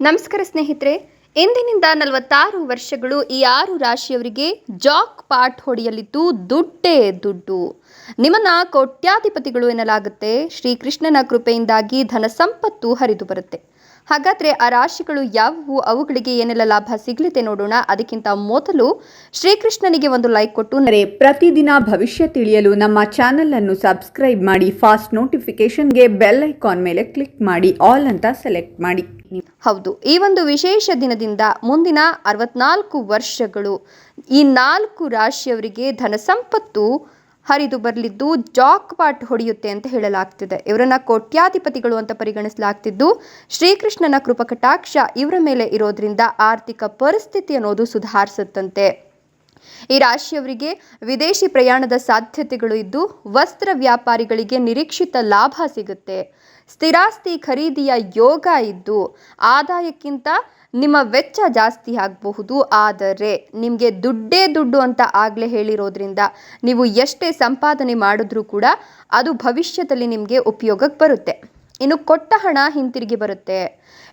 ನಮಸ್ಕಾರ ಸ್ನೇಹಿತರೆ, ಇಂದಿನಿಂದ ನಲವತ್ತಾರು ವರ್ಷಗಳು ಈ ಆರು ರಾಶಿಯವರಿಗೆ ಜಾಕ್ ಪಾಟ್ ಹೊಡೆಯಲಿದ್ದು ದುಡ್ಡೇ ದುಡ್ಡು. ನಿಮ್ಮನ್ನ ಕೋಟ್ಯಾಧಿಪತಿಗಳು ಎನ್ನಲಾಗುತ್ತೆ. ಶ್ರೀಕೃಷ್ಣನ ಕೃಪೆಯಿಂದಾಗಿ ಧನ ಸಂಪತ್ತು ಹರಿದು ಬರುತ್ತೆ. ಹಾಗಾದ್ರೆ ಆ ರಾಶಿಗಳು ಯಾವುವು? ಅವುಗಳಿಗೆ ಏನೆಲ್ಲ ಲಾಭ ಸಿಗಲಿದೆ ನೋಡೋಣ. ಅದಕ್ಕಿಂತ ಮೊದಲು ಶ್ರೀಕೃಷ್ಣನಿಗೆ ಒಂದು ಲೈಕ್ ಕೊಟ್ಟು ಪ್ರತಿದಿನ ಭವಿಷ್ಯ ತಿಳಿಯಲು ನಮ್ಮ ಚಾನೆಲ್ ಅನ್ನು ಸಬ್ಸ್ಕ್ರೈಬ್ ಮಾಡಿ ಫಾಸ್ಟ್ ನೋಟಿಫಿಕೇಶನ್ಗೆ ಬೆಲ್ ಐಕಾನ್ ಮೇಲೆ ಕ್ಲಿಕ್ ಮಾಡಿ ಆಲ್ ಅಂತ ಸೆಲೆಕ್ಟ್ ಮಾಡಿ. ಹೌದು ಈ ಒಂದು ವಿಶೇಷ ದಿನದಿಂದ ಮುಂದಿನ ಅರವತ್ನಾಲ್ಕು ವರ್ಷಗಳು ಈ ನಾಲ್ಕು ರಾಶಿಯವರಿಗೆ ಧನ ಸಂಪತ್ತು ಹರಿದು ಬರಲಿದ್ದು ಜಾಕ್ ಪಾಟ್ ಹೊಡೆಯುತ್ತೆ ಅಂತ ಹೇಳಲಾಗ್ತಿದೆ. ಇವರನ್ನ ಕೋಟ್ಯಾಧಿಪತಿಗಳು ಅಂತ ಪರಿಗಣಿಸಲಾಗ್ತಿದ್ದು, ಶ್ರೀಕೃಷ್ಣನ ಕೃಪಕಟಾಕ್ಷ ಇವರ ಮೇಲೆ ಇರೋದ್ರಿಂದ ಆರ್ಥಿಕ ಪರಿಸ್ಥಿತಿ ಅನ್ನೋದು ಸುಧಾರಿಸುತ್ತಂತೆ. ಈ ರಾಶಿಯವರಿಗೆ ವಿದೇಶಿ ಪ್ರಯಾಣದ ಸಾಧ್ಯತೆಗಳು ಇದ್ದು, ವಸ್ತ್ರ ವ್ಯಾಪಾರಿಗಳಿಗೆ ನಿರೀಕ್ಷಿತ ಲಾಭ ಸಿಗುತ್ತೆ. ಸ್ಥಿರಾಸ್ತಿ ಖರೀದಿಯ ಯೋಗ ಇದ್ದು, ಆದಾಯಕ್ಕಿಂತ ನಿಮ್ಮ ವೆಚ್ಚ ಜಾಸ್ತಿ ಆಗಬಹುದು. ಆದರೆ, ನಿಮಗೆ ದುಡ್ಡೇ ದುಡ್ಡು ಅಂತ ಆಗಲೇ ಹೇಳಿರೋದ್ರಿಂದ, ನೀವು ಎಷ್ಟೇ ಸಂಪಾದನೆ ಮಾಡಿದ್ರೂ ಕೂಡ ಅದು ಭವಿಷ್ಯದಲ್ಲಿ ನಿಮಗೆ ಉಪಯೋಗಕ್ಕೆ ಬರುತ್ತೆ. ಇನ್ನು ಕೊಟ್ಟ ಹಣ ಹಿಂತಿರುಗಿ ಬರುತ್ತೆ.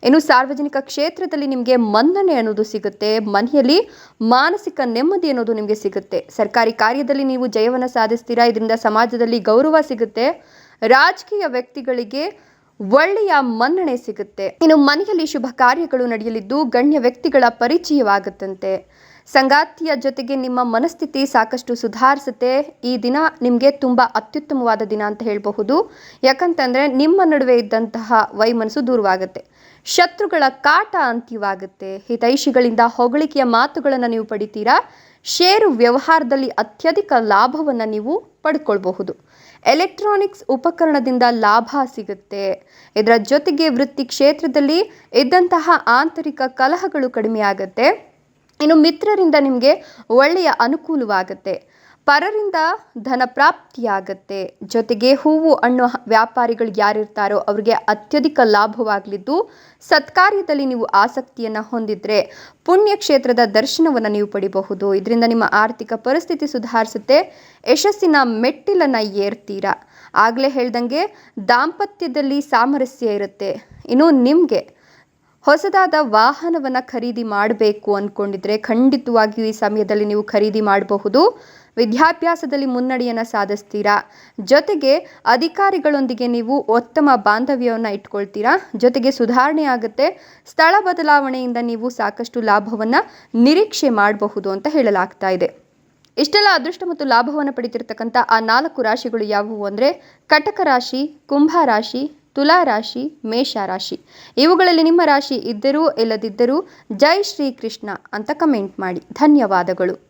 ಇನ್ನು ಸಾರ್ವಜನಿಕ ಕ್ಷೇತ್ರದಲ್ಲಿ ನಿಮಗೆ ಮನ್ನಣೆ ಅನ್ನೋದು ಸಿಗುತ್ತೆ. ಮನೆಯಲ್ಲಿ ಮಾನಸಿಕ ನೆಮ್ಮದಿ ಅನ್ನೋದು ನಿಮಗೆ ಸಿಗುತ್ತೆ. ಸರ್ಕಾರಿ ಕಾರ್ಯದಲ್ಲಿ ನೀವು ಜಯವನ್ನು ಸಾಧಿಸ್ತೀರಾ? ಇದರಿಂದ ಸಮಾಜದಲ್ಲಿ ಗೌರವ ಸಿಗುತ್ತೆ. ರಾಜಕೀಯ ವ್ಯಕ್ತಿಗಳಿಗೆ ಒಳ್ಳೆಯ ಮನ್ನಣೆ ಸಿಗುತ್ತೆ. ಇನ್ನು ಮನೆಯಲ್ಲಿ ಶುಭ ಕಾರ್ಯಗಳು ನಡೆಯಲಿದ್ದು ಗಣ್ಯ ವ್ಯಕ್ತಿಗಳ ಪರಿಚಯವಾಗುತ್ತಂತೆ. ಸಂಗಾತಿಯ ಜೊತೆಗೆ ನಿಮ್ಮ ಮನಸ್ಥಿತಿ ಸಾಕಷ್ಟು ಸುಧಾರಿಸುತ್ತೆ. ಈ ದಿನ ನಿಮಗೆ ತುಂಬ ಅತ್ಯುತ್ತಮವಾದ ದಿನ ಅಂತ ಹೇಳಬಹುದು. ಯಾಕಂತಂದರೆ ನಿಮ್ಮ ನಡುವೆ ಇದ್ದಂತಹ ವೈಮನಸ್ಸು ದೂರವಾಗುತ್ತೆ. ಶತ್ರುಗಳ ಕಾಟ ಅಂತ್ಯವಾಗುತ್ತೆ. ಹಿತೈಷಿಗಳಿಂದ ಹೊಗಳಿಕೆಯ ಮಾತುಗಳನ್ನು ನೀವು ಪಡಿತೀರಾ? ಷೇರು ವ್ಯವಹಾರದಲ್ಲಿ ಅತ್ಯಧಿಕ ಲಾಭವನ್ನು ನೀವು ಪಡ್ಕೊಳ್ಬಹುದು. ಎಲೆಕ್ಟ್ರಾನಿಕ್ಸ್ ಉಪಕರಣದಿಂದ ಲಾಭ ಸಿಗುತ್ತೆ. ಇದರ ಜೊತೆಗೆ ವೃತ್ತಿ ಕ್ಷೇತ್ರದಲ್ಲಿ ಇದ್ದಂತಹ ಆಂತರಿಕ ಕಲಹಗಳು ಕಡಿಮೆಯಾಗುತ್ತೆ. ಇನ್ನು ಮಿತ್ರರಿಂದ ನಿಮಗೆ ಒಳ್ಳೆಯ ಅನುಕೂಲವಾಗುತ್ತೆ. ಪರರಿಂದ ಧನ ಪ್ರಾಪ್ತಿಯಾಗತ್ತೆ ಜೊತೆಗೆ ಹೂವು ಹಣ್ಣು ವ್ಯಾಪಾರಿಗಳು ಯಾರಿರ್ತಾರೋ ಅವರಿಗೆ ಅತ್ಯಧಿಕ ಲಾಭವಾಗಲಿದ್ದು, ಸತ್ಕಾರ್ಯದಲ್ಲಿ ನೀವು ಆಸಕ್ತಿಯನ್ನು ಹೊಂದಿದ್ರೆ ಪುಣ್ಯಕ್ಷೇತ್ರದ ದರ್ಶನವನ್ನು ನೀವು ಪಡಿಬಹುದು. ಇದರಿಂದ ನಿಮ್ಮ ಆರ್ಥಿಕ ಪರಿಸ್ಥಿತಿ ಸುಧಾರಿಸುತ್ತೆ. ಯಶಸ್ಸಿನ ಮೆಟ್ಟಿಲನ್ನು ಏರ್ತೀರಾ. ಆಗಲೇ ಹೇಳ್ದಂಗೆ ದಾಂಪತ್ಯದಲ್ಲಿ ಸಾಮರಸ್ಯ ಇರುತ್ತೆ. ಇನ್ನು ನಿಮಗೆ ಹೊಸದಾದ ವಾಹನವನ್ನು ಖರೀದಿ ಮಾಡಬೇಕು ಅಂದ್ಕೊಂಡಿದ್ರೆ ಖಂಡಿತವಾಗಿಯೂ ಈ ಸಮಯದಲ್ಲಿ ನೀವು ಖರೀದಿ ಮಾಡಬಹುದು. ವಿದ್ಯಾಭ್ಯಾಸದಲ್ಲಿ ಮುನ್ನಡೆಯನ್ನು ಸಾಧಿಸ್ತೀರಾ? ಜೊತೆಗೆ ಅಧಿಕಾರಿಗಳೊಂದಿಗೆ ನೀವು ಉತ್ತಮ ಬಾಂಧವ್ಯವನ್ನು ಇಟ್ಕೊಳ್ತೀರಾ? ಜೊತೆಗೆ ಸುಧಾರಣೆ ಆಗುತ್ತೆ. ಸ್ಥಳ ಬದಲಾವಣೆಯಿಂದ ನೀವು ಸಾಕಷ್ಟು ಲಾಭವನ್ನು ನಿರೀಕ್ಷೆ ಮಾಡಬಹುದು ಅಂತ ಹೇಳಲಾಗ್ತಾ ಇದೆ. ಇಷ್ಟೆಲ್ಲ ಅದೃಷ್ಟ ಮತ್ತು ಲಾಭವನ್ನು ಪಡಿತಿರ್ತಕ್ಕಂಥ ಆ ನಾಲ್ಕು ರಾಶಿಗಳು ಯಾವುವು ಅಂದರೆ ಕಟಕ ರಾಶಿ, ಕುಂಭ ರಾಶಿ ತುಲಾ ರಾಶಿ, ಮೇಷ ರಾಶಿ. ಇವುಗಳಲ್ಲಿ ನಿಮ್ಮ ರಾಶಿ ಇದ್ದರೂ ಇಲ್ಲದಿದ್ದರೂ ಜೈ ಶ್ರೀಕೃಷ್ಣ ಅಂತ ಕಮೆಂಟ್ ಮಾಡಿ. ಧನ್ಯವಾದಗಳು.